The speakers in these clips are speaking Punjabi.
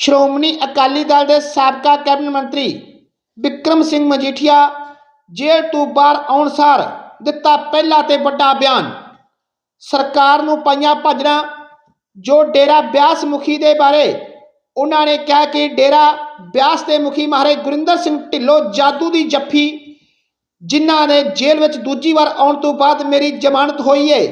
ਸ਼੍ਰੋਮਣੀ ਅਕਾਲੀ ਦਲ ਦੇ ਸਾਬਕਾ ਕੈਬਨਿਟ ਮੰਤਰੀ ਵਿਕਰਮ ਸਿੰਘ ਮਜੀਠੀਆ ਜੇਲ੍ਹ ਤੋਂ ਬਾਹਰ ਆਉਣ ਸਾਰ ਦਿੱਤਾ ਪਹਿਲਾ ਤੇ ਵੱਡਾ ਬਿਆਨ। ਸਰਕਾਰ ਨੂੰ ਪਾਈਆਂ ਭਾਜਣਾ ਜੋ ਡੇਰਾ ਬਿਆਸ ਮੁਖੀ ਦੇ ਬਾਰੇ ਉਹਨਾਂ ਨੇ ਕਿਹਾ ਕਿ ਡੇਰਾ ਬਿਆਸ ਦੇ ਮੁਖੀ ਮਹਾਰਾਜ ਗੁਰਿੰਦਰ ਸਿੰਘ ਢਿੱਲੋਂ ਜਾਦੂ ਦੀ ਜੱਫੀ, ਜਿਨ੍ਹਾਂ ਨੇ ਜੇਲ੍ਹ ਵਿੱਚ ਦੂਜੀ ਵਾਰ ਆਉਣ ਤੋਂ ਬਾਅਦ ਮੇਰੀ ਜ਼ਮਾਨਤ ਹੋਈ ਏ।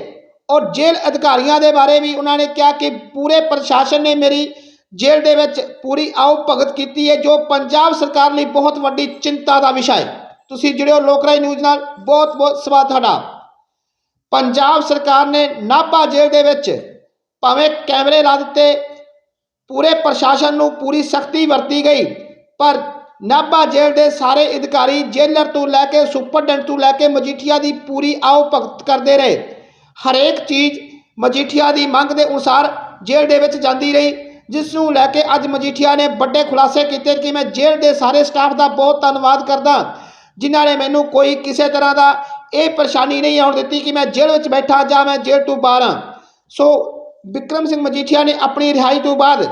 ਔਰ ਜੇਲ੍ਹ ਅਧਿਕਾਰੀਆਂ ਦੇ ਬਾਰੇ ਵੀ ਉਹਨਾਂ ਨੇ ਕਿਹਾ ਕਿ ਪੂਰੇ ਪ੍ਰਸ਼ਾਸਨ ਨੇ ਮੇਰੀ ਜੇਲ੍ਹ ਦੇ ਵਿੱਚ ਪੂਰੀ ਆਓ ਭਗਤ ਕੀਤੀ ਹੈ, ਜੋ ਪੰਜਾਬ ਸਰਕਾਰ ਲਈ ਬਹੁਤ ਵੱਡੀ ਚਿੰਤਾ ਦਾ ਵਿਸ਼ਾ ਹੈ। ਤੁਸੀਂ ਜੁੜਿਓ ਲੋਕਰਾਜ ਨਿਊਜ਼ ਨਾਲ। ਬਹੁਤ ਬਹੁਤ ਸਵਾਗਤ ਤੁਹਾਡਾ। ਪੰਜਾਬ ਸਰਕਾਰ ਨੇ ਨਾਭਾ ਜੇਲ੍ਹ ਦੇ ਵਿੱਚ ਭਾਵੇਂ ਕੈਮਰੇ ਲਾ ਦਿੱਤੇ, ਪੂਰੇ ਪ੍ਰਸ਼ਾਸਨ ਨੂੰ ਪੂਰੀ ਸਖਤੀ ਵਰਤੀ ਗਈ, ਪਰ ਨਾਭਾ ਜੇਲ੍ਹ ਦੇ ਸਾਰੇ ਅਧਿਕਾਰੀ ਜੇਲਰ ਤੋਂ ਲੈ ਕੇ ਸੁਪਰਡੈਂਟ ਤੋਂ ਲੈ ਕੇ ਮਜੀਠੀਆ ਦੀ ਪੂਰੀ ਆਓ ਭਗਤ ਕਰਦੇ ਰਹੇ। ਹਰੇਕ ਚੀਜ਼ ਮਜੀਠੀਆ ਦੀ ਮੰਗ ਦੇ ਅਨੁਸਾਰ ਜੇਲ੍ਹ ਦੇ ਵਿੱਚ ਜਾਂਦੀ ਰਹੀ। ਜਿਸ ਨੂੰ ਲੈ ਕੇ ਅੱਜ ਮਜੀਠੀਆ ਨੇ ਵੱਡੇ ਖੁਲਾਸੇ ਕੀਤੇ ਕਿ ਮੈਂ ਜੇਲ੍ਹ ਦੇ ਸਾਰੇ ਸਟਾਫ ਦਾ ਬਹੁਤ ਧੰਨਵਾਦ ਕਰਦਾ। ਜਿਨ੍ਹਾਂ ਨੇ ਮੈਨੂੰ ਕੋਈ ਕਿਸੇ ਤਰ੍ਹਾਂ ਦਾ ਇਹ ਪਰੇਸ਼ਾਨੀ ਨਹੀਂ ਆਉਣ ਦਿੱਤੀ ਕਿ ਮੈਂ ਜੇਲ੍ਹ ਵਿੱਚ ਬੈਠਾ ਜਾਂ ਮੈਂ ਜੇਲ੍ਹ ਤੋਂ ਬਾਹਰ ਹਾਂ। ਸੋ ਵਿਕਰਮ ਸਿੰਘ ਮਜੀਠੀਆ ਨੇ ਆਪਣੀ ਰਿਹਾਈ ਤੋਂ ਬਾਅਦ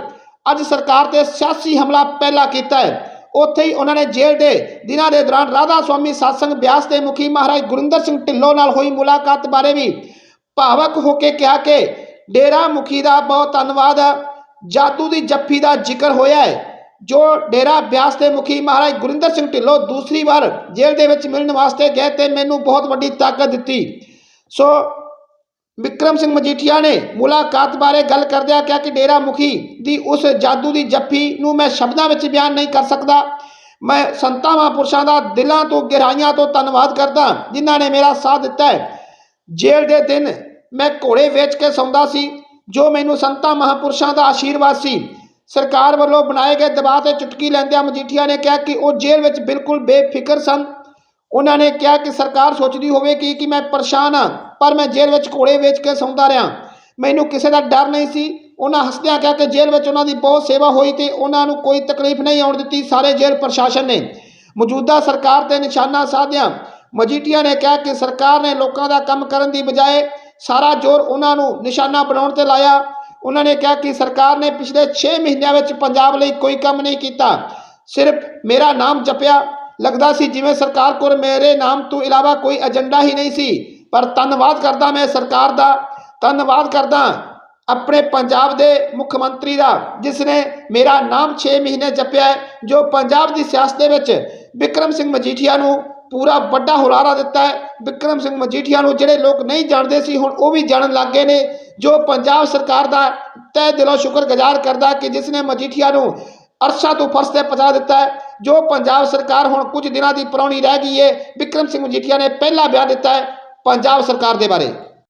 ਅੱਜ ਸਰਕਾਰ ਤੇ ਸਿਆਸੀ ਹਮਲਾ ਪਹਿਲਾ ਕੀਤਾ ਹੈ। ਉੱਥੇ ਹੀ ਉਹਨਾਂ ਨੇ ਜੇਲ੍ਹ ਦੇ ਦਿਨਾਂ ਦੇ ਦੌਰਾਨ ਰਾਧਾ ਸੁਆਮੀ satsang ਬਿਆਸ ਦੇ ਮੁਖੀ ਮਹਾਰਾਜ ਗੁਰਿੰਦਰ ਸਿੰਘ ਢਿੱਲੋਂ ਨਾਲ ਹੋਈ ਮੁਲਾਕਾਤ ਬਾਰੇ ਵੀ ਭਾਵਕ ਹੋ ਕੇ ਕਿਹਾ ਕਿ ਡੇਰਾ ਮੁਖੀ ਦਾ ਬਹੁਤ ਧੰਨਵਾਦ ਹੈ ਜਾਦੂ ਦੀ ਜੱਫੀ ਦਾ ਜ਼ਿਕਰ ਹੋਇਆ ਹੈ, ਜੋ ਡੇਰਾ ਬਿਆਸ ਦੇ ਮੁਖੀ ਮਹਾਰਾਜ ਗੁਰਿੰਦਰ ਸਿੰਘ ਢਿੱਲੋਂ ਦੂਸਰੀ ਵਾਰ ਜੇਲ੍ਹ ਦੇ ਵਿੱਚ ਮਿਲਣ ਵਾਸਤੇ ਗਏ ਤੇ ਮੈਨੂੰ ਬਹੁਤ ਵੱਡੀ ਤਾਕਤ ਦਿੱਤੀ। ਸੋ ਵਿਕਰਮ ਸਿੰਘ ਮਜੀਠੀਆ ਨੇ ਮੁਲਾਕਾਤ ਬਾਰੇ ਗੱਲ ਕਰਦਿਆਂ ਕਿਹਾ ਕਿ ਡੇਰਾ ਮੁਖੀ ਦੀ ਉਸ ਜਾਦੂ ਦੀ ਜੱਫੀ ਨੂੰ ਮੈਂ ਸ਼ਬਦਾਂ ਵਿੱਚ ਬਿਆਨ ਨਹੀਂ ਕਰ ਸਕਦਾ। ਮੈਂ ਸੰਤਾਂ ਮਹਾਂਪੁਰਸ਼ਾਂ ਦਾ ਦਿਲਾਂ ਤੋਂ, ਗਹਿਰਾਈਆਂ ਤੋਂ ਧੰਨਵਾਦ ਕਰਦਾ ਜਿਨ੍ਹਾਂ ਨੇ ਮੇਰਾ ਸਾਥ ਦਿੱਤਾ ਹੈ। ਜੇਲ੍ਹ ਦੇ ਦਿਨ ਮੈਂ ਘੋੜੇ ਵੇਚ ਕੇ ਸੌਂਦਾ ਸੀ ਜੋ ਮੈਨੂੰ ਸੰਤਾਂ, ਮਹਾਂਪੁਰਸ਼ਾਂ ਦਾ ਆਸ਼ੀਰਵਾਦ ਸੀ, ਸਰਕਾਰ ਵੱਲੋਂ ਬਣਾਏ ਗਏ ਦਬਾਅ ਤੇ ਚੁਟਕੀ ਲੈਂਦਿਆਂ ਮਜੀਠੀਆ ਨੇ ਕਿਹਾ ਕਿ ਉਹ ਜੇਲ੍ਹ ਵਿੱਚ ਬਿਲਕੁਲ ਬੇਫਿਕਰ ਸਨ। ਉਹਨਾਂ ਨੇ ਕਿਹਾ ਕਿ ਸਰਕਾਰ ਸੋਚਦੀ ਹੋਵੇ ਕਿ ਕਿ ਮੈਂ ਪਰੇਸ਼ਾਨ ਹਾਂ, ਪਰ ਮੈਂ ਜੇਲ੍ਹ ਵਿੱਚ ਘੋੜੇ ਵੇਚ ਕੇ ਸੌਂਦਾ ਰਿਹਾ। ਮੈਨੂੰ ਕਿਸੇ ਦਾ ਡਰ ਨਹੀਂ ਸੀ। ਉਹਨਾਂ ਹੱਸਦਿਆਂ ਕਿਹਾ ਕਿ ਜੇਲ੍ਹ ਵਿੱਚ ਉਹਨਾਂ ਦੀ ਬਹੁਤ ਸੇਵਾ ਹੋਈ ਤੇ ਉਹਨਾਂ ਨੂੰ ਕੋਈ ਤਕਲੀਫ ਨਹੀਂ ਆਉਣ ਦਿੱਤੀ, ਸਾਰੇ ਜੇਲ੍ਹ ਪ੍ਰਸ਼ਾਸਨ ਨੇ। ਮੌਜੂਦਾ ਸਰਕਾਰ ਤੇ ਨਿਸ਼ਾਨਾ ਸਾਧਿਆਂ। ਮਜੀਠੀਆ ਨੇ ਕਿਹਾ ਕਿ ਸਰਕਾਰ ਨੇ ਲੋਕਾਂ ਦਾ ਕੰਮ ਕਰਨ ਦੀ ਬਜਾਏ ਸਾਰਾ ਜ਼ੋਰ ਉਹਨਾਂ ਨੂੰ ਨਿਸ਼ਾਨਾ ਬਣਾਉਣ ਤੇ ਲਾਇਆ। ਉਹਨਾਂ ਨੇ ਕਿਹਾ ਕਿ ਸਰਕਾਰ ਨੇ ਪਿਛਲੇ 6 ਮਹੀਨਿਆਂ ਵਿੱਚ ਪੰਜਾਬ ਲਈ ਕੋਈ ਕੰਮ ਨਹੀਂ ਕੀਤਾ। ਸਿਰਫ ਮੇਰਾ ਨਾਮ ਜਪਿਆ। ਲੱਗਦਾ ਸੀ ਜਿਵੇਂ ਸਰਕਾਰ ਕੋਲ ਮੇਰੇ ਨਾਮ ਤੋਂ ਇਲਾਵਾ ਕੋਈ ਏਜੰਡਾ ਹੀ ਨਹੀਂ ਸੀ। ਪਰ ਧੰਨਵਾਦ ਕਰਦਾ ਮੈਂ ਸਰਕਾਰ ਦਾ। ਧੰਨਵਾਦ ਕਰਦਾ ਆਪਣੇ ਪੰਜਾਬ ਦੇ ਮੁੱਖ ਮੰਤਰੀ ਦਾ ਜਿਸ ਨੇ ਮੇਰਾ ਨਾਮ 6 ਮਹੀਨੇ ਜਪਿਆ ਹੈ, ਜੋ ਪੰਜਾਬ ਦੀ ਸਿਆਸਤ ਦੇ ਵਿੱਚ ਵਿਕਰਮ ਸਿੰਘ ਮਜੀਠੀਆ ਨੂੰ ਪੂਰਾ ਵੱਡਾ ਹੁਲਾਰਾ ਦਿੱਤਾ ਹੈ। ਵਿਕਰਮ ਸਿੰਘ ਮਜੀਠੀਆ ਨੂੰ ਜਿਹੜੇ ਲੋਕ ਨਹੀਂ ਜਾਣਦੇ ਸੀ, ਹੁਣ ਉਹ ਵੀ ਜਾਣਨ ਲੱਗ ਗਏ ਨੇ, ਜੋ ਪੰਜਾਬ ਸਰਕਾਰ ਦਾ ਤਹਿ ਦਿਲੋਂ ਸ਼ੁਕਰਗੁਜ਼ਾਰ ਕਰਦਾ ਕਿ ਜਿਸ ਨੇ ਮਜੀਠੀਆ ਨੂੰ ਅਰਸ਼ਾਂ ਤੋਂ ਫਰਸ਼ ਤੇ ਪਹੁੰਚਾ ਦਿੱਤਾ ਹੈ। ਜੋ ਪੰਜਾਬ ਸਰਕਾਰ ਹੁਣ ਕੁਝ ਦਿਨਾਂ ਦੀ ਪੁਰਾਣੀ ਰਹਿ ਗਈ ਹੈ ਵਿਕਰਮ ਸਿੰਘ ਮਜੀਠੀਆ ਨੇ ਪਹਿਲਾ ਬਿਆਨ ਦਿੱਤਾ ਹੈ ਪੰਜਾਬ ਸਰਕਾਰ ਦੇ ਬਾਰੇ।